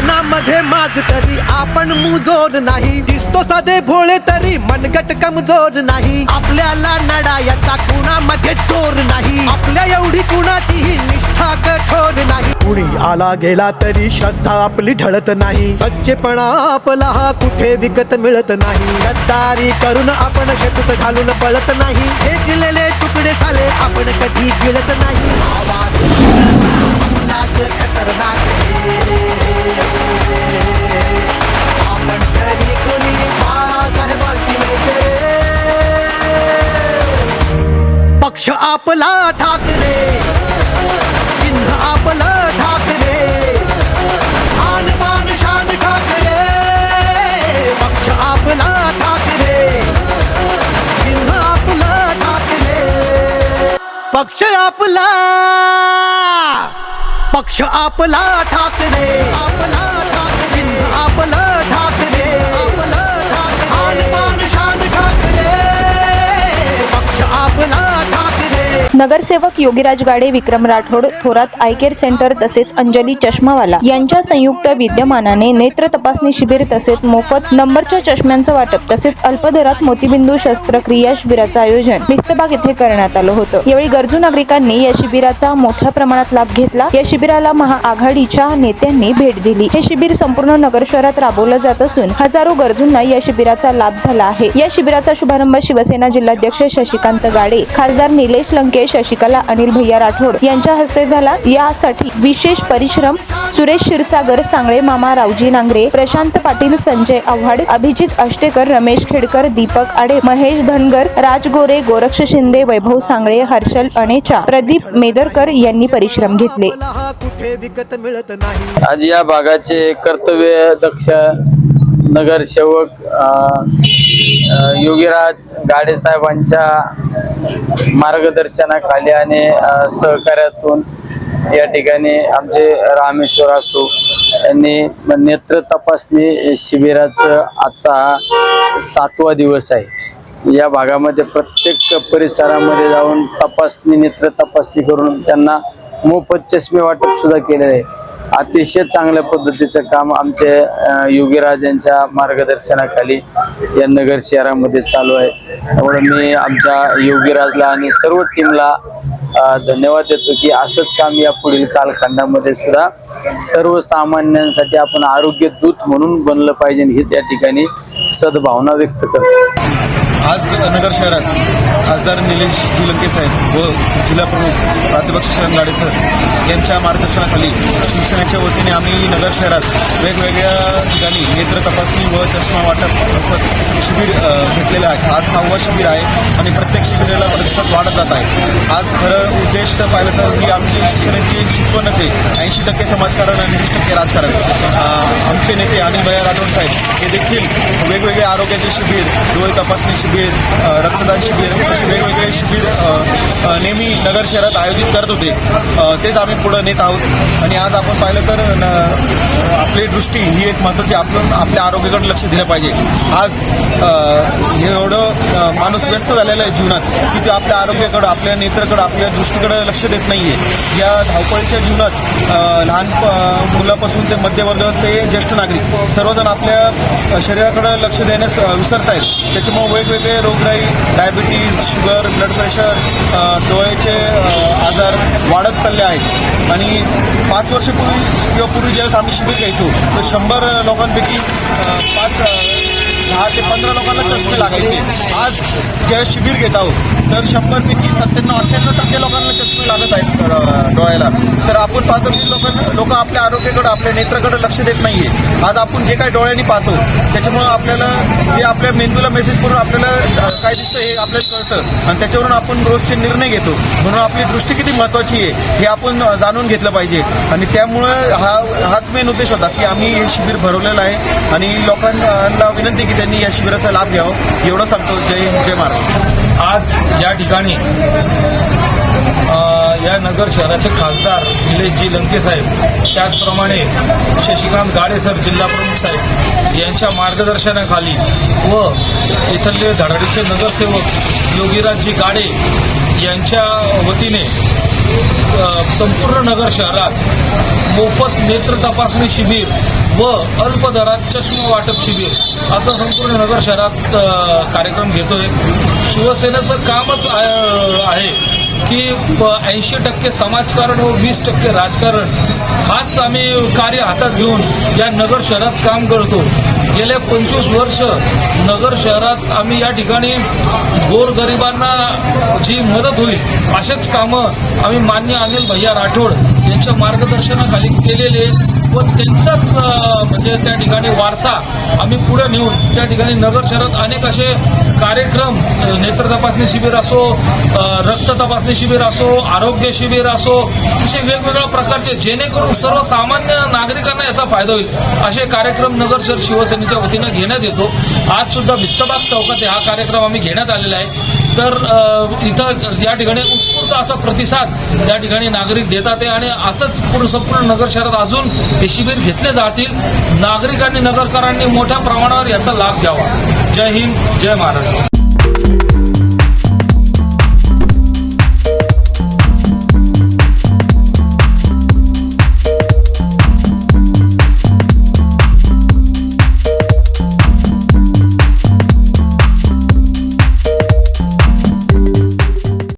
मनामध्ये माझ तरी. आपण मुजोर नाही. दिसतो साधे भोळे तरी. मनगट कमजोर नाही. आपल्याला नडायचा कुणामध्ये चोर नाही. आपल्या एवढी कुणाचीही निष्ठा कठोर नाही. कुणी आला गेला तरी श्रद्धा आपली ढळत नाही. सच्चेपणा आपला हा कुठे विकत मिळत नाही. गद्दारी करून आपण शेतूत घालून पळत नाही. हे दिलेले तुकडे झाले आपण कधी गिळत नाही. आवाज. खतरनाक पक्ष आपला ठाकरे चिन्ह ठाकरे शान ठाकरे पक्ष आपला ठाकरे चिन्ह आपलं ठाकरे पक्ष आपला। पक्ष आपला ठाकरे आपला नगरसेवक Yogiraj Gade Vikram Rathod Thorat eye care centre तसेच अंजली चष्मावाला यांच्या संयुक्त विद्यमानाने नेत्र तपासणी शिबिर तसेच मोफत नंबरच्या चष्म्यांचं वाटप तसेच अल्पदरात मोतीबिंदू शस्त्रक्रिया शिबिराचं आयोजन मिस्तबाग येथे करण्यात आलं होतं. यावेळी गरजू नागरिकांनी या शिबिराचा मोठ्या प्रमाणात लाभ घेतला. या शिबिराला महाआघाडीच्या नेत्यांनी भेट दिली. हे शिबिर संपूर्ण नगर शहरात राबवलं जात असून हजारो गरजूंना या शिबिराचा लाभ झाला आहे. या शिबिराचा शुभारंभ शिवसेना जिल्हाध्यक्ष शशिकांत गाडे खासदार निलेश लंकेश शशिकला अनिल भैया राठोड यांच्या हस्ते झाला यासाठी विशेष परिश्रम सुरेश क्षीरसागर सांगळे मामा रावजी नांगरे प्रशांत पाटील संजय आव्हाड अभिजित अष्टेकर रमेश खेडकर दीपक आडे महेश धनगर राज गोरे गोरक्ष शिंदे वैभव सांगळे हर्षल अनेचा प्रदीप मेदरकर यांनी परिश्रम घेतले आज या भागाचे कर्तव्य दक्ष नगरसेवक योगीराज गाडे साहेबांच्या मार्गदर्शनाखाली आणि सहकार्यातून या ठिकाणी आमचे रामेश्वर असो यांनी नेत्र तपासणी शिबिराचं आजचा हा सातवा दिवस आहे. या भागामध्ये प्रत्येक परिसरामध्ये जाऊन तपासणी नेत्र तपासणी करून त्यांना मोफत चष्मे वाटप सुद्धा केलेले आहे. अतिशय चांगल्या पद्धतीचं काम आमचे योगीराज यांच्या मार्गदर्शनाखाली या नगर शहरामध्ये चालू आहे. त्यामुळे मी आमच्या योगीराजला आणि सर्व टीमला धन्यवाद देतो की असंच काम या पुढील कालखंडामध्ये सुद्धा सर्वसामान्यांसाठी आपण आरोग्य दूत म्हणून बनलं पाहिजे. हीच या ठिकाणी सद्भावना व्यक्त करतो. आज नगर शहरात खासदार निलेश जिलंके साहेब व जिल्हाप्रमुख प्राध्यापक शरण गाडे सर यांच्या मार्गदर्शनाखाली शिवसेनेच्या वतीने आम्ही नगर शहरात वेगवेगळ्या ठिकाणी नेत्र तपासणी व चष्मा वाटप शिबिर घेतलेलं आहे. आज सहावा शिबिर आहे आणि प्रत्येक शिबिराला प्रतिसाद वाढत जात आहे. आज खरं उद्देश पाहिलं तर ही आमची शिक्षणाची शिकवणच आहे. ऐंशी टक्के समाजकारण आणि वीस टक्के राजकारण. अ, नेते अनिल भैया राठोड साहेब हे देखील वेगवेगळे आरोग्याचे शिबिर डोळे तपासणी शिबिर रक्तदान शिबिर असे वेगवेगळे शिबिर नेहमी नगर शहरात आयोजित करत होते. तेच आम्ही पुढं नेत आहोत. आणि आज आपण पाहिलं तर न- आपली दृष्टी ही एक महत्त्वाची आपण आपल्या आरोग्याकडे लक्ष दिलं पाहिजे. आज हे एवढं माणूस व्यस्त झालेला आहे जीवनात की ते आपल्या आरोग्याकडं आपल्या नेत्राकडं आपल्या दृष्टीकडे लक्ष देत नाही आहे या धावपळीच्या जीवनात लहान प- मुलापासून ते मध्यवर्ग ते ज्येष्ठ नागरिक सर्वजण आपल्या शरीराकडे लक्ष देण्यास विसरत आहेत त्याच्यामुळे वेगवेगळे रोगराई डायबिटीज शुगर ब्लड प्रेशर डोळ्याचे आजार वाढत चालले आहेत. आणि पाच वर्षपूर्वी किंवा पूर्वी ज्यावेळेस आम्ही शिबिर घ्यायचो तर शंभर लोकांपैकी पाच दहा ते पंधरा लोकांना चष्मे लागायचे. आज जेव्हा शिबिर घेत आहोत तर शंभरपैकी सत्त्याण्णव अठ्ठ्याण्णव टक्के लोकांना चष्मे लागत आहेत डोळ्याला. तर आपण पाहतो की लोकांना लोक आपल्या आरोग्याकडे आपल्या नेत्राकडे लक्ष देत नाहीये. आज आपण जे काही डोळ्यांनी पाहतो त्याच्यामुळं आपल्याला ते आपल्या मेंदूला मेसेज करून आपल्याला काय दिसतं हे आपल्याला कळतं. आणि त्याच्यावरून आपण रोजचे निर्णय घेतो. म्हणून आपली दृष्टी किती महत्त्वाची आहे हे आपण जाणून घेतलं पाहिजे. आणि त्यामुळं हा हाच मेन उद्देश होता की आम्ही हे शिबिर भरवलेलं आहे. आणि लोकांना विनंती केली त्यांनी या शिबिराचा लाभ घ्यावा एवढं सांगतो. जय हिंद जय महाराष्ट्र. आज या ठिकाणी या नगर शहराचे खासदार निलेशजी लंके साहेब त्याचप्रमाणे शशिकांत गाडे सर जिल्हा प्रमुख साहेब यांच्या मार्गदर्शनाखाली व इथले धडाडीचे नगरसेवक योगीराजजी गाडे यांच्या वतीने संपूर्ण नगर शहरात मोफत नेत्र तपासणी शिबिर व अल्प दरात चष्मा वाटप शिबिर असं संपूर्ण नगर शहरात कार्यक्रम घेतोय. शिवसेनेचं कामच आहे की ऐंशी टक्के समाजकारण व वीस टक्के राजकारण. हाच आम्ही कार्य हातात घेऊन या नगर शहरात काम करतो. गेल्या पंचवीस वर्ष नगर शहरात आम्ही या ठिकाणी गोरगरिबांना जी मदत होईल असेच कामं आम्ही मान्य अनिल भैया राठोड यांच्या मार्गदर्शनाखाली केलेले व त्यांचाच म्हणजे त्या ठिकाणी वारसा आम्ही पुढे नेऊन त्या ठिकाणी नगर शहरात अनेक असे कार्यक्रम नेत्र तपासणी शिबिर असो रक्त तपासणी शिबिर असो आरोग्य शिबिर असो असे वेगवेगळ्या प्रकारचे जेणेकरून सर्वसामान्य नागरिकांना याचा फायदा होईल असे कार्यक्रम नगर शहर शिवसेनेच्या वतीनं घेण्यात येतो. आज सुद्धा विस्तबाग चौकात हा कार्यक्रम आम्ही घेण्यात आलेला आहे. तर इथं या ठिकाणी उत्स्फूर्त असा प्रतिसाद या ठिकाणी नागरिक देतात आहे. आणि असंच पूर्ण संपूर्ण नगर शहरात अजून हे शिबिर घेतले जातील. नागरिकांनी नगरकरांनी मोठ्या प्रमाणावर याचा लाभ घ्यावा. जय हिंद जय महाराष्ट्र.